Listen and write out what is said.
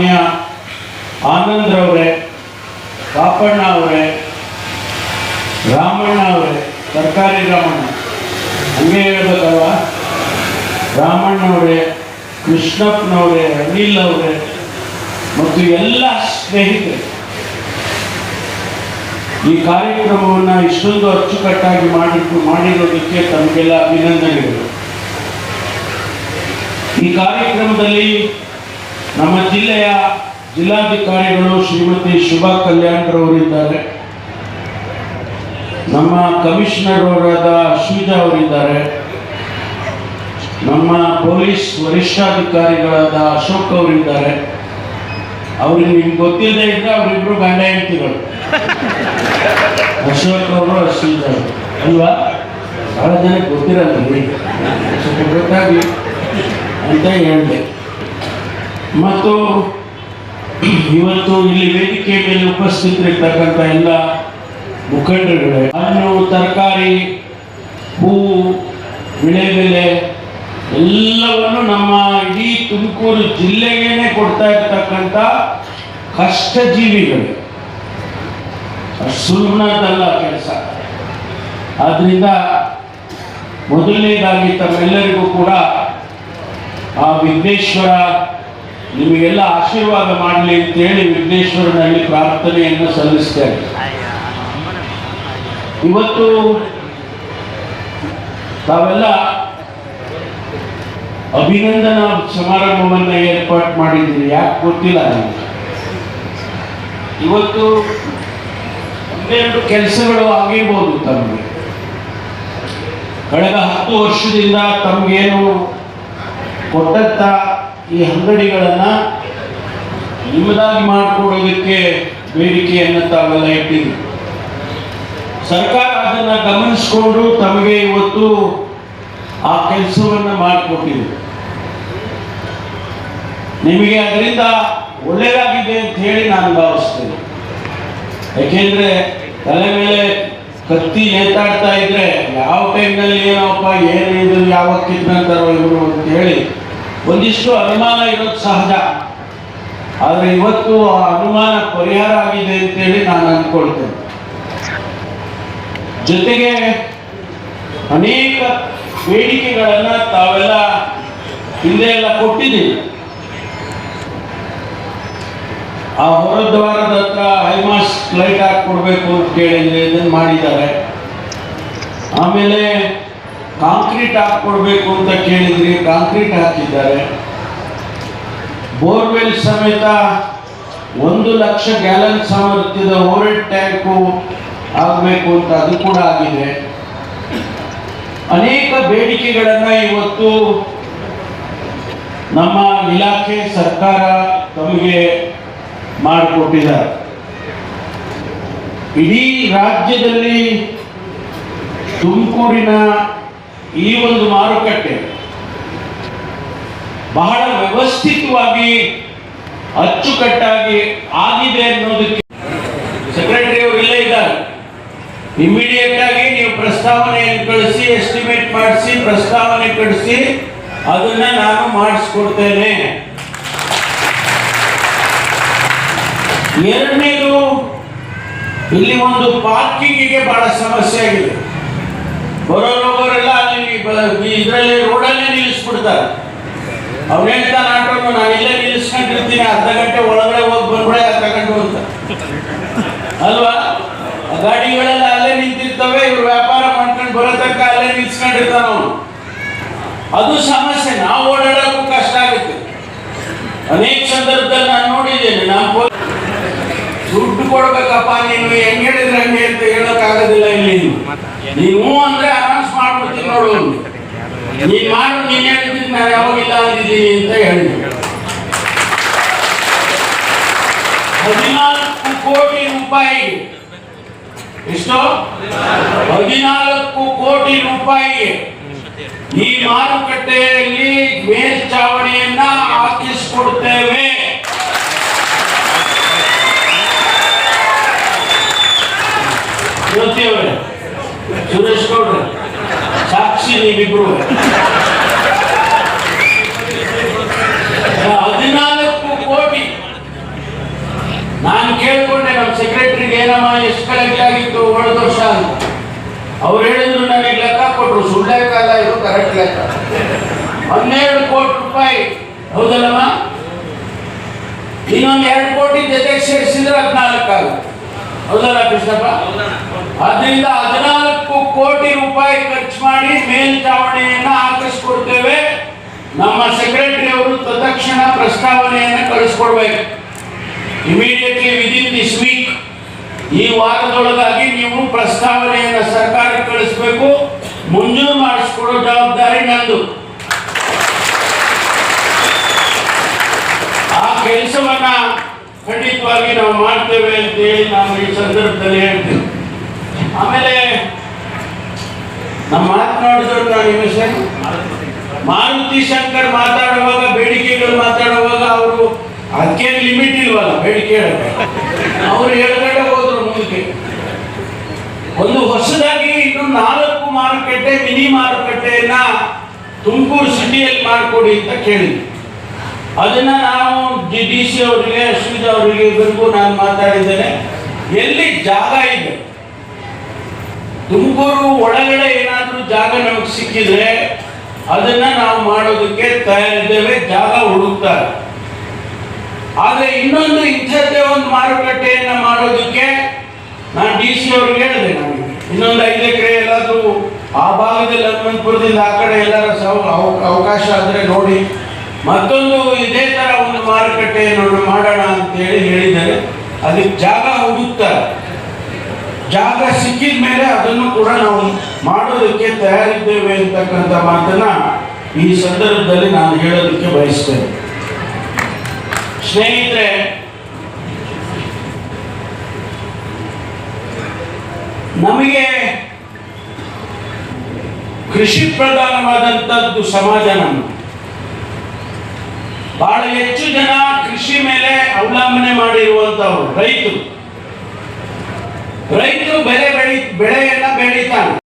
ಮಾನ್ಯ ಆನಂದ್ರವರೇ ಪಾಪಣ್ಣ ಅವರೇ ರಾಮಣ್ಣ ಅವರೇ ಸರ್ಕಾರಿ ರಾಮಣ್ಣ. ಹಂಗೆ ಹೇಳ್ಬೇಕಲ್ವ? ರಾಮಣ್ಣವರೇ ಕೃಷ್ಣಪ್ಪನವರೇ ಅನಿಲ್ ಅವರೇ ಮತ್ತು ಎಲ್ಲ ಸ್ನೇಹಿತರು. ಈ ಕಾರ್ಯಕ್ರಮವನ್ನು ಇಷ್ಟೊಂದು ಅಚ್ಚುಕಟ್ಟಾಗಿ ಮಾಡಿಟ್ಟು, ಮಾಡಿರೋದಕ್ಕೆ ತಮಗೆಲ್ಲ ಅಭಿನಂದನೆಗಳು. ಈ ಕಾರ್ಯಕ್ರಮದಲ್ಲಿ ನಮ್ಮ ಜಿಲ್ಲೆಯ ಜಿಲ್ಲಾಧಿಕಾರಿಗಳು ಶ್ರೀಮತಿ ಶುಭಾ ಕಲ್ಯಾಣ್ರವರಿದ್ದಾರೆ ನಮ್ಮ ಕಮಿಷನರ್ ಅವರಾದ ಅಶ್ವಿತಾ ಅವರಿದ್ದಾರೆ. ನಮ್ಮ ಪೊಲೀಸ್ ವರಿಷ್ಠಾಧಿಕಾರಿಗಳಾದ ಅಶೋಕ್ ಅವರಿದ್ದಾರೆ. ಅವ್ರಿಗೆ ನಿಮ್ಗೆ ಗೊತ್ತಿಲ್ಲದೆ ಇದ್ರೆ ಅವರಿಬ್ರು ಗಂಡ ಹೆಂಡತಿಗಳು ಅಶೋಕ್ ಅವರು, ಅಶ್ವಿತಾ ಅವರು. ಅಲ್ವಾ? ಬಹಳ ಜನಕ್ಕೆ ಗೊತ್ತಿರಲ್ಲ. ಸ್ವಲ್ಪ ಗೊತ್ತಾಗಿ ಅಂತ ಹೇಳಿದೆ. ಮತ್ತು ಇವತ್ತು ಇಲ್ಲಿ ವೇದಿಕೆ ಮೇಲೆ ಉಪಸ್ಥಿತರಿರ್ತಕ್ಕಂಥ ಎಲ್ಲ ಮುಖಂಡರುಗಳೇ ಹಣ್ಣು ತರಕಾರಿ ಹೂವು ವಿಳೆಬೆಲೆ ಎಲ್ಲವನ್ನು ನಮ್ಮ ಇಡೀ ತುಮಕೂರು ಜಿಲ್ಲೆಗೇನೆ ಕೊಡ್ತಾ ಇರ್ತಕ್ಕಂಥ ಕಷ್ಟ ಜೀವಿಗಳು ಸುಲಭನದಲ್ಲ ಕೆಲಸ. ಆದ್ರಿಂದ ಮೊದಲನೇದಾಗಿ ತಮ್ಮೆಲ್ಲರಿಗೂ ಕೂಡ ಆ ವಿಘ್ನೇಶ್ವರ ನಿಮಗೆಲ್ಲ ಆಶೀರ್ವಾದ ಮಾಡಲಿ ಅಂತೇಳಿ ವಿಘ್ನೇಶ್ವರನಲ್ಲಿ ಪ್ರಾರ್ಥನೆಯನ್ನು ಸಲ್ಲಿಸ್ತೇನೆ ಇವತ್ತು ತಾವೆಲ್ಲ ಅಭಿನಂದನಾ ಸಮಾರಂಭವನ್ನು ಏರ್ಪಾಟ್ ಮಾಡಿದ್ದೀರಿ. ಯಾಕೆ ಗೊತ್ತಿಲ್ಲ ನನಗೆ ಇವತ್ತು ಒಂದೆರಡು ಕೆಲಸಗಳು ಆಗಿರ್ಬೋದು ತಮಗೆ. ಕಳೆದ ಹತ್ತು ವರ್ಷದಿಂದ ತಮಗೇನು ಕೊಟ್ಟಂತ ಈ ಅಂಗಡಿಗಳನ್ನು ನಿಮ್ಮದಾಗಿ ಮಾಡಿಕೊಡೋದಕ್ಕೆ ಬೇಡಿಕೆಯನ್ನು ತಾವೆಲ್ಲ ಇಟ್ಟಿದ್ದೀವಿ ಸರ್ಕಾರ ಅದನ್ನು ಗಮನಿಸಿಕೊಂಡು ತಮಗೆ ಇವತ್ತು ಆ ಕೆಲಸವನ್ನು ಮಾಡಿಕೊಟ್ಟಿದೆ ನಿಮಗೆ ಅದರಿಂದ ಒಳ್ಳೆಯದಾಗಿದೆ ಅಂತ ಹೇಳಿ ನಾನು ಭಾವಿಸ್ತೇನೆ. ಯಾಕೆಂದರೆ ತಲೆ ಮೇಲೆ ಕತ್ತಿ ನೇತಾಡ್ತಾ ಇದ್ರೆ ಯಾವ ಟೈಮ್ನಲ್ಲಿ ಏನಪ್ಪ, ಏನು ಇದ್ರು ಯಾವ ಕಿತ್ಕೊಂತಾರೋ ಇವರು ಅಂತ ಹೇಳಿ ಒಂದಿಷ್ಟು ಅನುಮಾನ ಇರೋದು ಸಹಜ. ಆದರೆ ಇವತ್ತು ಆ ಅನುಮಾನ ಪರಿಹಾರ ಆಗಿದೆ ಅಂತೇಳಿ ನಾನು ಅಂದ್ಕೊಳ್ತೇನೆ ಜೊತೆಗೆ ಅನೇಕ ಬೇಡಿಕೆಗಳನ್ನು ತಾವೆಲ್ಲ ಹಿಂದೆ ಎಲ್ಲ ಕೊಟ್ಟಿದ್ದೀವಿ ಆ ಹೊರದ್ವಾರದ ಹತ್ರ ಹೈಮಾಸ್ಟ್ ಲೈಟ್ ಹಾಕ್ಕೊಡ್ಬೇಕು ಅಂತ ಕೇಳಿದ್ರೆ ಇದನ್ನು ಮಾಡಿದ್ದಾರೆ. ಆಮೇಲೆ ಕಾಂಕ್ರೀಟ್ ಹಾಕ್ಕೊಡ್ಬೇಕು ಅಂತ ಕೇಳಿದ್ರಿ ಕಾಂಕ್ರೀಟ್ ಹಾಕಿದ್ದಾರೆ. ಬೋರ್ವೆಲ್ ಸಮೇತ ಒಂದು ಲಕ್ಷ ಗ್ಯಾಲನ್ ಸಾಮರ್ಥ್ಯದ ಓವರ್ ಟ್ಯಾಂಕು ಆಗಬೇಕು ಅಂತ ಅದು ಕೂಡ ಆಗಿದೆ. ಅನೇಕ ಬೇಡಿಕೆಗಳನ್ನು ಇವತ್ತು ನಮ್ಮ ಇಲಾಖೆ ಸರ್ಕಾರ ತಮಗೆ ಮಾಡಿಕೊಟ್ಟಿದ್ದಾರೆ. ಇಡೀ ರಾಜ್ಯದಲ್ಲಿ ತುಮಕೂರಿನ ಈ ಒಂದು ಮಾರುಕಟ್ಟೆ ಬಹಳ ವ್ಯವಸ್ಥಿತವಾಗಿ ಅಚ್ಚುಕಟ್ಟಾಗಿ ಆಗಿದೆ ಅನ್ನೋದಕ್ಕೆ ಸೆಕ್ರೆಟರಿ ಅವರು ಇಲ್ಲೇ ಇದ್ದಾರೆ. ಇಮಿಡಿಯೇಟ್ ಆಗಿ ನೀವು ಪ್ರಸ್ತಾವನೆಯನ್ನು ಕಳಿಸಿ ಎಸ್ಟಿಮೇಟ್ ಮಾಡಿಸಿ, ಪ್ರಸ್ತಾವನೆ ಕಳಿಸಿ, ಅದನ್ನ ನಾನು ಮಾಡಿಸ್ಕೊಡ್ತೇನೆ. ಎರಡನೇದು, ಇಲ್ಲಿ ಒಂದು ಪಾರ್ಕಿಂಗಿಗೆ ಬಹಳ ಸಮಸ್ಯೆ ಆಗಿದೆ. ಬರೋರು ಹೋಗೋರೆಲ್ಲ ಅಲ್ಲಿ ಇದರಲ್ಲಿ ರೋಡಲ್ಲೇ ನಿಲ್ಲಿಸ್ಬಿಡ್ತಾರೆ. ಹೇಳ್ತಾನೆ, ಆಟೋನು, ನಾನು ಇಲ್ಲೇ ನಿಲ್ಲಿಸ್ಕೊಂಡಿರ್ತೀನಿ, ಅರ್ಧ ಗಂಟೆ ಒಳಗಡೆ ಹೋಗಿ ಬಂದ್ಬಿಡೆ, ಅರ್ಧ ಗಂಟೆ ಅಂತ. ಅಲ್ವಾ? ಗಾಡಿಗಳೆಲ್ಲ ಅಲ್ಲೇ ನಿಂತಿರ್ತವೆ, ಇವ್ರು ವ್ಯಾಪಾರ ಮಾಡ್ಕೊಂಡು ಬರೋ ತನಕ ಅಲ್ಲೇ ನಿಲ್ಸ್ಕೊಂಡಿರ್ತಾನ ಅವನು. ಅದು ಸಮಸ್ಯೆ, ನಾವು ಓಡಾಡೋಕ್ಕೂ ಕಷ್ಟ ಆಗುತ್ತೆ. ಅನೇಕ ಸಂದರ್ಭದಲ್ಲಿ ನಾನು ನೋಡಿದ್ದೇನೆ, ನಾನು ದುಡ್ಡು ಕೊಡ್ಬೇಕಪ್ಪ ನೀನು, ಹೆಂಗ್ ಹೇಳಿದ್ರೆ ಹಂಗೆ ಅಂತ ಹೇಳೋಕ್ಕಾಗೋದಿಲ್ಲ ಇಲ್ಲಿ. ನೀವು ಅಂದ್ರೆ ಅನೌನ್ಸ್ ಮಾಡ್ಬಿಡ್ತೀನಿ ನೋಡು. ನೀನ್ ಮಾಡು ನೀನ್ ಹೇಳಿದ್ದೀನಿ ನಾನು ಯಾವಾಗಿಲ್ಲ ಅಂದಿದ್ದೀನಿ ಅಂತ ಹೇಳಿದೆ ಹದಿನಾಲ್ಕು ಕೋಟಿ ರೂಪಾಯಿ. ಎಷ್ಟು? ಹದಿನಾಲ್ಕು ಕೋಟಿ ರೂಪಾಯಿ. ಈ ಮಾರುಕಟ್ಟೆಯಲ್ಲಿ ಮೇಲ್ಚಾವಣಿಯನ್ನ ಹಾಕಿಸ್ಕೊಡ್ತೇವೆ. ಜ್ಯೋತಿ ಅವರೇ ಸುರೇಶ್ ಗೌಡ್ರ, ಸಾಕ್ಷಿ ನೀವಿಬ್ರು. ಹದಿನಾಲ್ಕು ಕೋಟಿ. ನಾನು ಕೇಳಿಕೊಂಡೆ ನಮ್ಮ ಸೆಕ್ರೆಟರಿಗೆ, ಏನಮ್ಮ, ಎಷ್ಟು ಕಲೆಕ್ಟ್ ಆಗಿತ್ತು ಒಳ್ಳೆ ವರ್ಷ ಅಂತ. ಅವ್ರು ಹೇಳಿದ್ರು ನನಗೆ ಲೆಕ್ಕ ಕೊಟ್ಟರು ಸುಳ್ಳೆ ಕಾಲ ಇದು ಕರೆಕ್ಟ್ ಲೆಕ್ಕ ಹನ್ನೆರಡು ಕೋಟಿ ರೂಪಾಯಿ. ಹೌದಲ್ಲಮ್ಮ? ಇನ್ನೊಂದು ಎರಡು ಕೋಟಿ ಜೊತೆಗೆ ಸೇರಿಸಿದ್ರೆ ಹದಿನಾಲ್ಕು ಆಗುತ್ತೆ ಹೌದಲ್ಲ ಕೃಷ್ಣಪ್ಪ? ಅದರಿಂದ ಹದಿನಾಲ್ಕು ಕೋಟಿ ರೂಪಾಯಿ ಖರ್ಚು ಮಾಡಿ ಮೇಲ್ಚಾವಣಿಯನ್ನು ಹಾಕಿಸ್ಕೊಡ್ತೇವೆ. ನಮ್ಮ ಸೆಕ್ರೆಟರಿ ಅವರು ತತ್ಕ್ಷಣ ಪ್ರಸ್ತಾವನೆಯನ್ನು ಕಳಿಸ್ಕೊಡ್ಬೇಕು. ಇಮಿಡಿಯೇಟ್ಲಿ ವಿದಿನ್ ದಿಸ್ ವೀಕ್ ಈ ವಾರದೊಳಗಾಗಿ ನೀವು ಪ್ರಸ್ತಾವನೆಯನ್ನು ಸರ್ಕಾರಕ್ಕೆ ಕಳಿಸ್ಬೇಕು. ಮಂಜೂರು ಮಾಡಿಸ್ಕೊಡೋ ಜವಾಬ್ದಾರಿ ನಂದು. ಆ ಕೆಲಸವನ್ನ ಖಂಡಿತವಾಗಿ ನಾವು ಮಾಡ್ತೇವೆ ಅಂತೇಳಿ ನಾವು ಈ ಸಂದರ್ಭದಲ್ಲಿ ಹೇಳ್ತೇವೆ ಆಮೇಲೆ ನಮ್ಮ ಮಾತನಾಡಿದ್ರು ನಾನು ನಿಮ್ಮ ಮಾರುತಿ ಶಂಕರ್ ಮಾತಾಡುವಾಗ, ಬೇಡಿಕೆಗಳು ಮಾತಾಡುವಾಗ ಅವರು ಅದಕ್ಕೆ ಲಿಮಿಟ್ ಇಲ್ವಲ್ಲ, ಬೇಡಿಕೆ ಅವರು ಹೇಳ್ಕೊಂಡೆ ಹೋದ್ರು ಮುಂದಕ್ಕೆ. ಒಂದು ಹೊಸದಾಗಿ ಇನ್ನು ನಾಲ್ಕು ಮಾರುಕಟ್ಟೆ, ಮಿನಿ ಮಾರುಕಟ್ಟೆಯನ್ನ ತುಮಕೂರು ಸಿಟಿಯಲ್ಲಿ ಮಾಡಿಕೊಡಿ ಅಂತ ಕೇಳಿದ್ವಿ. ಅದನ್ನ ನಾವು ಜಿ ಡಿ ಸಿ ಅವರಿಗೆ ಅಶ್ವಿತ ಅವರಿಗೆ ಇಬ್ಬರಿಗೂ ನಾನು ಮಾತಾಡಿದ್ದೇನೆ. ಎಲ್ಲಿ ಜಾಗ ಇದೆ? ತುಮಕೂರು ಒಳಗಡೆ ಏನಾದರೂ ಜಾಗ ನಮಗೆ ಸಿಕ್ಕಿದ್ರೆ ಅದನ್ನ ನಾವು ಮಾಡೋದಕ್ಕೆ ತಯಾರಿದ್ದೇವೆ, ಜಾಗ ಹುಡುಕ್ತಾರೆ ಆದರೆ ಇನ್ನೊಂದು ಇಂಥದ್ದೇ ಒಂದು ಮಾರುಕಟ್ಟೆಯನ್ನ ಮಾಡೋದಕ್ಕೆ ನಾನು ಡಿ ಸಿ ಅವ್ರಿಗೆ ಹೇಳಿದೆ ನನಗೆ ಇನ್ನೊಂದು ಐದು ಎಕರೆ ಎಲ್ಲಾದರೂ ಆ ಭಾಗದಲ್ಲಿ ಹನುಮಂತಪುರದಿಂದ ಆ ಕಡೆ ಎಲ್ಲರ ಅವಕಾಶ ಆದರೆ ನೋಡಿ ಮತ್ತೊಂದು ಇದೇ ತರ ಒಂದು ಮಾರುಕಟ್ಟೆಯನ್ನು ಮಾಡೋಣ ಅಂತ ಹೇಳಿ ಹೇಳಿದ್ದಾರೆ. ಅದಕ್ಕೆ ಜಾಗ ಹುಡುಕ್ತಾರೆ. ಜಾಗ ಸಿಕ್ಕಿದ ಮೇಲೆ ಅದನ್ನು ಕೂಡ ನಾವು ಮಾಡೋದಕ್ಕೆ ತಯಾರಿದ್ದೇವೆ ಅಂತಕ್ಕಂಥ ಮಾತನ್ನ ಈ ಸಂದರ್ಭದಲ್ಲಿ ನಾನು ಹೇಳೋದಕ್ಕೆ ಬಯಸ್ತೇನೆ. ಸ್ನೇಹಿತರೆ, ನಮಗೆ ಕೃಷಿ ಪ್ರಧಾನವಾದಂಥದ್ದು ಸಮಾಜ ನಮ್ಮ. ಬಹಳ ಹೆಚ್ಚು ಜನ ಕೃಷಿ ಮೇಲೆ ಅವಲಂಬನೆ ಮಾಡಿರುವಂತವ್ರು ರೈತರು. ರೈತರು ಬೆಳೆ ಬೆಳಿ ಬೆಳೆಯನ್ನ ಬೆಳೀತಾನೆ